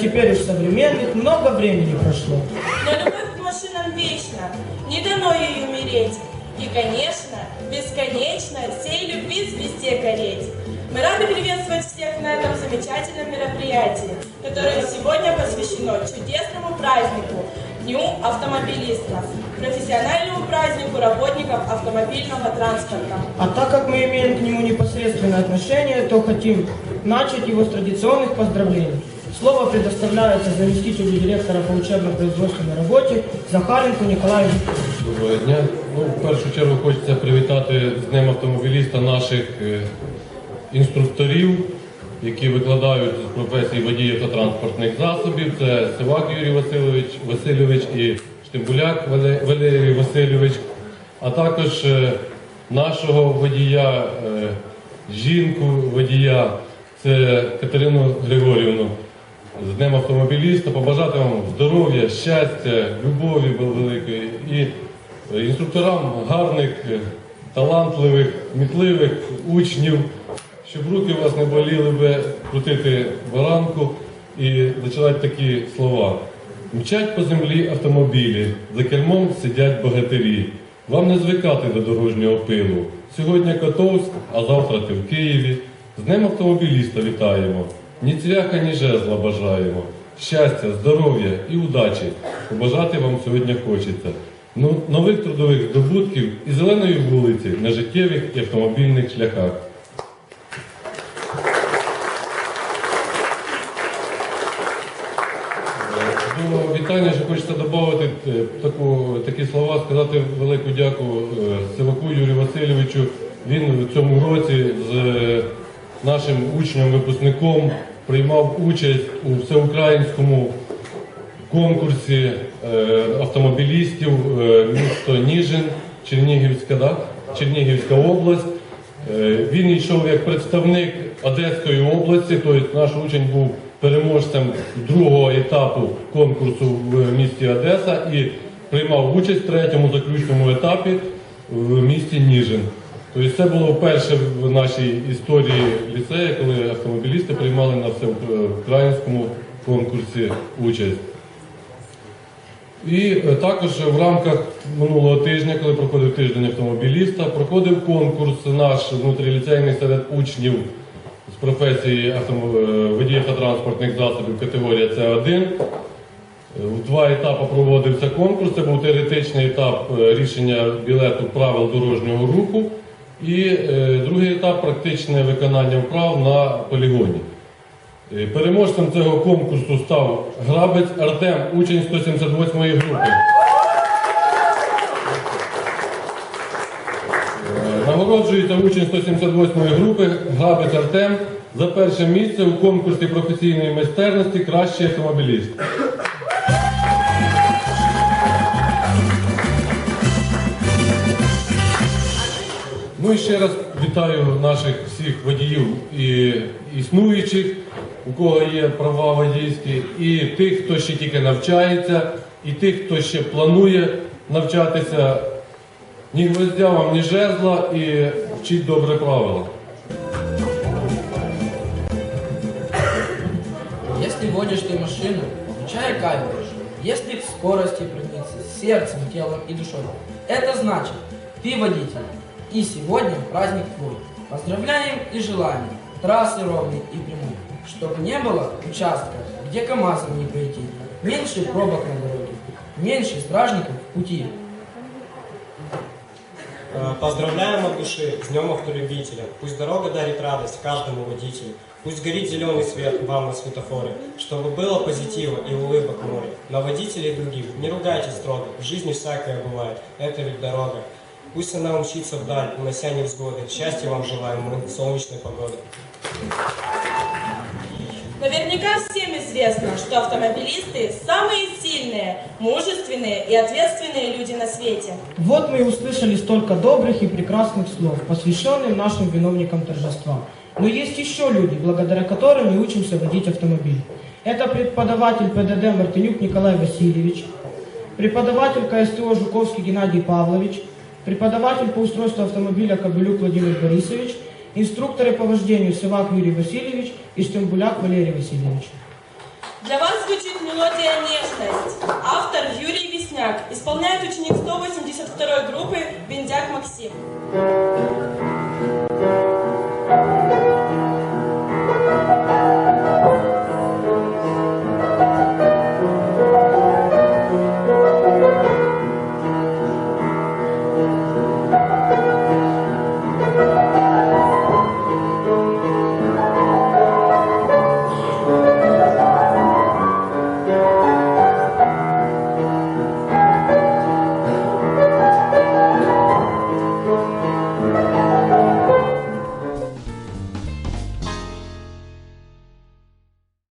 теперь уж современных, много времени прошло. Но любовь к машинам вечна, не дано ей умереть. И, конечно, бесконечно всей любви звезде гореть. Мы рады приветствовать всех на этом замечательном мероприятии, которое сегодня посвящено чудесному празднику Дню автомобилистов, профессиональному празднику работников автомобильного транспорта. А так как мы имеем к нему непосредственное отношение, то хотим начать его с традиционных поздравлений. Слово предоставляется заместителю директора по учебно-производственной работе Захаренку Николаю. Доброго дня. Ну, в першу чергу хочеться привітати з Днем автомобіліста наших е, інструкторів, які викладають з професії водіїв та транспортних засобів. Це Сивак Юрій Васильович, Васильович і Штимбуляк Валерій Васильович, а також е, нашого водія, е, жінку водія, це Катерину Григорівну. З Днем автомобіліста, побажати вам здоров'я, щастя, любові великої і інструкторам гарних, талантливих, мітливих учнів, щоб руки у вас не боліли би крутити баранку і зачитати такі слова. Мчать по землі автомобілі, за кермом сидять богатирі. Вам не звикати до дорожнього пилу. Сьогодні Котовськ, а завтра ти в Києві. З Днем автомобіліста вітаємо. Ні цвяха, ні жезла бажаємо. Щастя, здоров'я і удачі побажати вам сьогодні хочеться. Ну, нових трудових здобутків і зеленої вулиці на життєвих і автомобільних шляхах. До вітання ще хочеться додати е, таку, такі слова, сказати велику дяку е, Сиваку Юрію Васильовичу. Він в цьому році з е, нашим учнем-випускником приймав участь у всеукраїнському конкурсі е, автомобілістів е, місто Ніжин, Чернігівська, да? Чернігівська область. Е, Він йшов як представник Одеської області, тобто наш учень був переможцем другого етапу конкурсу в місті Одеса і приймав участь в третьому заключному етапі в місті Ніжин. Тобто це було вперше в нашій історії ліцею, коли автомобілісти приймали на всеукраїнському конкурсі участь. І е, також в рамках минулого тижня, коли проходив тиждень автомобіліста, проходив конкурс наш внутріліцейний серед учнів з професії е, водіїв та транспортних засобів категорія С1. Е, В два етапи проводився конкурс. Це був теоретичний етап рішення білету правил дорожнього руху. І е, другий етап практичне виконання вправ на полігоні. Е, Переможцем цього конкурсу став грабець Артем, учень 178-ї групи. Е, Нагороджується учень 178-ї групи грабець Артем за перше місце у конкурсі професійної майстерності Кращий автомобіліст. Ну і ще раз вітаю наших всіх водіїв і існуючих, у кого є права водійські, і тих, хто ще тільки навчається, і тих, хто ще планує навчатися. Ні гвоздя вам, ні жезла і вчіть добре правила. Если водишь ты машину, включай камеру. Если к скорости придется сердцем, телом и душой, это значит, ты водитель. И сегодня праздник твой. Поздравляем и желаем трассы ровной и прямой. Чтобы не было участков, где КАМАЗом не пройти. Меньше пробок на дороге. Меньше стражников в пути. Э, Поздравляем от души с Днем Автолюбителя. Пусть дорога дарит радость каждому водителю. Пусть горит зеленый свет вам на светофоре, чтобы было позитива и улыбок море. На водителей других не ругайте строго, в жизни всякое бывает, это ведь дорога. Пусть она умчится вдаль, унося невзгоды. Счастья вам желаем мы, солнечной погоды. Наверняка всем известно, что автомобилисты самые сильные, мужественные и ответственные люди на свете. Вот мы и услышали столько добрых и прекрасных слов, посвященных нашим виновникам торжества. Но есть еще люди, благодаря которым мы учимся водить автомобиль. Это преподаватель ПДД Мартынюк Николай Васильевич, преподаватель КСТО Жуковский Геннадий Павлович, преподаватель по устройству автомобиля Кобылюк Владимир Борисович инструкторы по вождению Сывак Юрий Васильевич и Штембуляк Валерий Васильевич. Для вас звучит мелодия «Нежность». Автор Юрий Весняк. Исполняет ученик 182 группы Бендяк Максим.